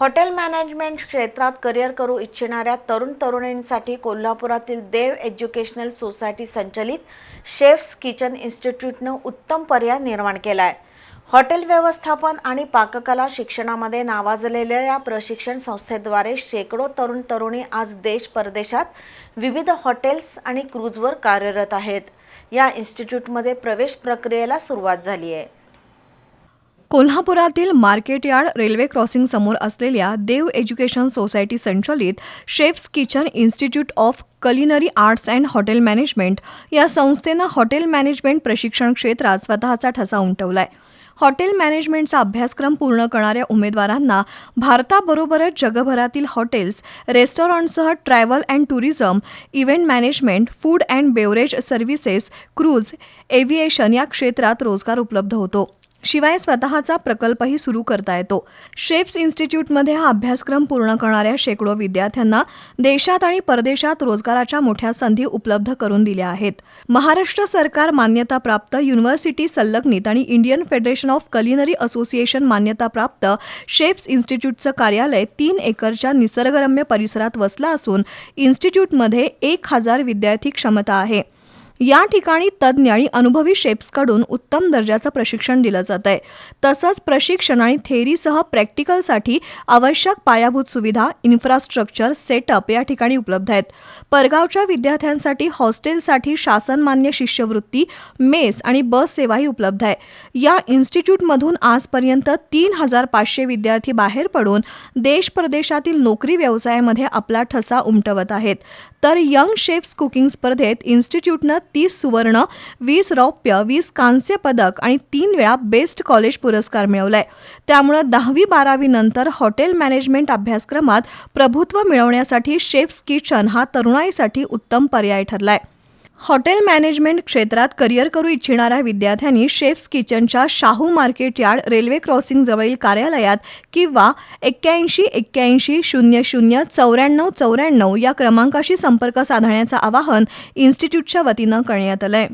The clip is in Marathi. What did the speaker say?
हॉटेल मॅनेजमेंट क्षेत्रात करिअर करू इच्छिणाऱ्या तरुण तरुणींसाठी कोल्हापुरातील देव एज्युकेशनल सोसायटी संचलित शेफ्स किचन इन्स्टिट्यूटनं उत्तम पर्याय निर्माण केला आहे हॉटेल व्यवस्थापन आणि पाककला शिक्षणामध्ये नावाजलेल्या या प्रशिक्षण संस्थेद्वारे शेकडो तरुण तरुणी आज देश परदेशात विविध हॉटेल्स आणि क्रूजवर कार्यरत आहेत. या इन्स्टिट्यूटमध्ये प्रवेश प्रक्रियेला सुरुवात झाली आहे कोल्हापुरातील मार्केट यार्ड रेल्वे क्रॉसिंग समोर असलेल्या देव एज्युकेशन सोसायटी संचलित chefs kitchen institute of culinary arts and hotel management या संस्थेनं हॉटेल मॅनेजमेंट प्रशिक्षण क्षेत्रात स्वतःचा ठसा उमटवलाय. हॉटेल मॅनेजमेंटचा अभ्यासक्रम पूर्ण करणाऱ्या उमेदवारांना भारताबरोबरच जगभरातील hotels रेस्टॉरंटसह travel and tourism event management food and beverage services cruise aviation या क्षेत्रात रोजगार उपलब्ध होतो. शिवाय स्वतःचा प्रकल्पही सुरू करता येतो. शेफ्स इन्स्टिट्यूटमध्ये हा अभ्यासक्रम पूर्ण करणाऱ्या शेकडो विद्यार्थ्यांना देशात आणि परदेशात रोजगाराच्या मोठ्या संधी उपलब्ध करून दिल्या आहेत. महाराष्ट्र सरकार मान्यताप्राप्त युनिव्हर्सिटी संलग्नित आणि Indian federation of culinary association मान्यताप्राप्त शेफ्स इन्स्टिट्यूटचं कार्यालय तीन एकरच्या निसर्गरम्य परिसरात वसलं असून इन्स्टिट्यूटमध्ये एक हजार विद्यार्थी क्षमता आहे. या ठिकाणी तज्ज्ञ आणि अनुभवी शेप्सकडून उत्तम दर्जाचं प्रशिक्षण दिलं जात आहे. तसंच प्रशिक्षण आणि थेअरीसह प्रॅक्टिकलसाठी आवश्यक पायाभूत सुविधा इन्फ्रास्ट्रक्चर सेटअप या ठिकाणी उपलब्ध आहेत. परगावच्या विद्यार्थ्यांसाठी हॉस्टेलसाठी शासनमान्य शिष्यवृत्ती मेस आणि बस सेवाही उपलब्ध आहे. या इन्स्टिट्यूटमधून आजपर्यंत तीन हजार पाचशे विद्यार्थी बाहेर पडून देश परदेशातील नोकरी व्यवसायामध्ये आपला ठसा उमटवत आहेत. तर यंग शेफ्स कुकिंग स्पर्धेत इन्स्टिट्यूटनं तीस सुवर्ण वीस रौप्य वीस कांस्य पदक आणि तीन वेळा बेस्ट कॉलेज पुरस्कार मिळवलाय. त्यामुळं दहावी बारावी नंतर हॉटेल मॅनेजमेंट अभ्यासक्रमात प्रभुत्व मिळवण्यासाठी शेफ्स किचन हा तरुणाईसाठी उत्तम पर्याय ठरलाय. हॉटेल मॅनेजमेंट क्षेत्रात करिअर करू इच्छिणाऱ्या विद्यार्थ्यांनी chefs किचनच्या Shahu market yard railway crossing जवळील कार्यालयात किंवा एक्क्याऐंशी एक्क्याऐंशी शून्य शून्य चौऱ्याण्णव चौऱ्याण्णव या क्रमांकाशी संपर्क साधण्याचं आवाहन इन्स्टिट्यूटच्या वतीनं करण्यात आलं आहे